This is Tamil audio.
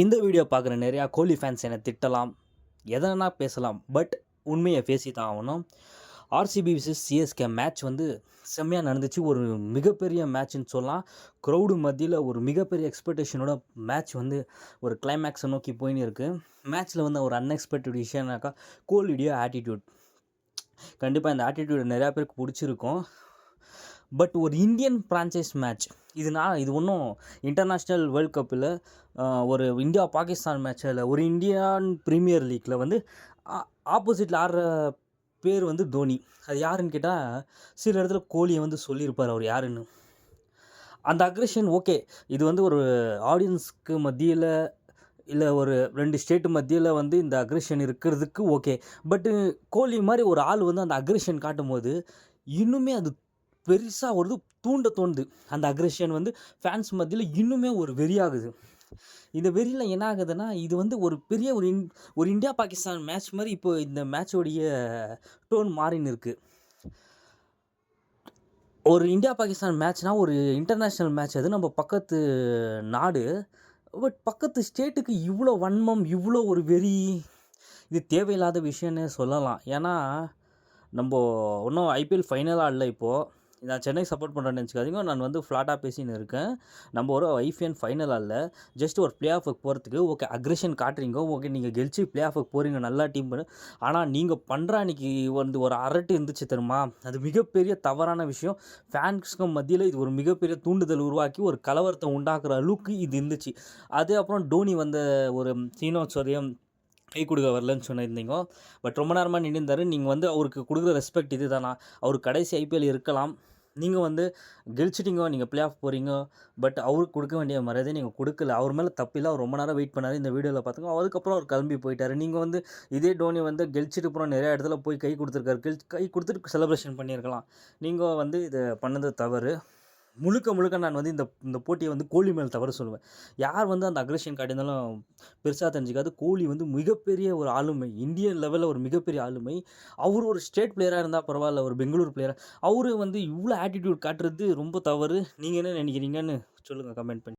இந்த வீடியோ பார்க்குற நிறையா கோலி ஃபேன்ஸ் என்னை திட்டலாம் எதனா பேசலாம் பட் உண்மையை பேசி தான் ஆகணும். ஆர்சிபி விசஸ் சிஎஸ்கே மேட்ச் வந்து செம்மையாக நடந்துச்சு. ஒரு மிகப்பெரிய மேட்ச்னு சொல்லலாம். க்ரௌடு மத்தியில் ஒரு மிகப்பெரிய எக்ஸ்பெக்டேஷனோட மேட்ச் வந்து ஒரு கிளைமேக்ஸை நோக்கி போயின்னு இருக்குது மேட்ச்சில் வந்து ஒரு அன்எக்ஸ்பெக்டட் விஷயம்னாக்கா கோலியுடைய ஆட்டிடியூட் கண்டிப்பாக இந்த ஆட்டிடியூட் நிறையா பேருக்கு பிடிச்சிருக்கும். பட் ஒரு இந்தியன் ஃப்ரான்ச்சைஸ் மேட்ச் இது நான் இது ஒன்றும் இன்டர்நேஷ்னல் வேர்ல்ட் கப்பில் ஒரு இந்தியா பாகிஸ்தான் மேட்ச்சில் ஒரு இந்தியன் ப்ரீமியர் லீக்கில் வந்து ஆப்போசிட்டில் ஆடுற பேர் வந்து தோனி. அது யாருன்னு கேட்டால் சில இடத்துல கோலியை வந்து சொல்லியிருப்பார் அவர் யாருன்னு. அந்த அக்ரெஷன் ஓகே இது வந்து ஒரு ஆடியன்ஸ்க்கு மத்தியில் இல்லை ஒரு ரெண்டு ஸ்டேட்டு மத்தியில் வந்து இந்த அக்ரெஷன் இருக்கிறதுக்கு ஓகே பட்டு கோலி மாதிரி ஒரு ஆள் வந்து அந்த அக்ரெஷன் காட்டும் போது இன்னுமே அது பெருசாக ஒரு தூண்ட தோணுது. அந்த அக்ரெஷன் வந்து ஃபேன்ஸ் மத்தியில் இன்னுமே ஒரு வெறியாகுது. இந்த வெறியில் என்ன ஆகுதுன்னா இது வந்து ஒரு பெரிய ஒரு இன் ஒரு இந்தியா பாகிஸ்தான் மேட்ச் மாதிரி இப்போ இந்த மேட்சோடைய டோன் மாறின்னு இருக்குது ஒரு இந்தியா பாகிஸ்தான் மேட்ச்னால் ஒரு இன்டர்நேஷ்னல் மேட்ச் அது நம்ம பக்கத்து நாடு. பட் பக்கத்து ஸ்டேட்டுக்கு இவ்வளோ வன்மம் இவ்வளோ ஒரு வெறி இது தேவையில்லாத விஷயம்னு சொல்லலாம். ஏன்னா நம்ம இன்னும் ஐபிஎல் ஃபைனலாக இல்லை இப்போது நான் சென்னை சப்போர்ட் பண்ணுறேன்னு நினச்சிக்காதீங்க. நான் வந்து ஃப்ளாட்டாக பேசின்னு இருக்கேன். நம்ம ஒரு ஐபிஎன் ஃபைனலாக இல்லை. ஜஸ்ட் ஒரு பிளே ஆஃபுக்கு போகிறதுக்கு ஓகே அக்ரெஷன் காட்டுறீங்க. ஓகே நீங்கள் கெலிச்சு பிளே ஆஃபுக்கு போகிறீங்க நல்லா டீம் பண்ணு. ஆனால் நீங்கள் பண்ணுற அன்றைக்கி வந்து ஒரு அரட்டு இருந்துச்சு தெரியுமா? அது மிகப்பெரிய தவறான விஷயம். ஃபேன்ஸ்க்கும் மத்தியில் இது ஒரு மிகப்பெரிய தூண்டுதல் உருவாக்கி ஒரு கலவரத்தை உண்டாக்குற அளவுக்கு இது இருந்துச்சு. அது அப்புறம் டோனி வந்த ஒரு சீனோச்சரியம் கை கொடுக்க வரலன்னு சொன்னிருந்தீங்க. பட் ரொம்ப நேரமாக நின்றுந்தார் நீங்கள் வந்து அவருக்கு கொடுக்குற ரெஸ்பெக்ட் இது தானா அவர் கடைசி ஐபிஎல் இருக்கலாம். நீங்கள் வந்து கெலிச்சிட்டிங்க நீங்கள் ப்ளே ஆஃப் போகிறீங்க பட் அவருக்கு கொடுக்க வேண்டிய மரியாதை நீங்கள் கொடுக்கல. அவர் மேலே தப்பில்லை அவர் ரொம்ப நேரம் வெயிட் பண்ணார். இந்த வீடியோவில் பார்த்துங்க அதுக்கப்புறம் அவர் கிளம்பி போயிட்டார். நீங்கள் வந்து இதே டோனி வந்து கெழிச்சிட்டு அப்புறம் நிறையா இடத்துல போய் கை கொடுத்துருக்காரு. கெல் கை கொடுத்துட்டு செலிப்ரேஷன் பண்ணியிருக்கலாம். நீங்கள் வந்து இதை பண்ணது தவறு. முழுக்க முழுக்க நான் வந்து இந்த இந்த போட்டியை வந்து கோலி மேல் தவறு சொல்லுவேன். யார் வந்து அந்த அக்ரஷன் காட்டியிருந்தாலும் பெருசாக தெரிஞ்சுக்காது. கோலி வந்து மிகப்பெரிய ஒரு ஆளுமை இந்தியன் லெவலில் ஒரு மிகப்பெரிய ஆளுமை. அவர் ஒரு ஸ்டேட் பிளேயராக இருந்தால் பரவாயில்ல ஒரு பெங்களூர் பிளேயராக அவரு வந்து இவ்வளோ ஆட்டிடியூட் காட்டுறது ரொம்ப தவறு. நீங்கள் என்ன நினைக்கிறீங்கன்னு சொல்லுங்கள் கமெண்ட் பண்ணி.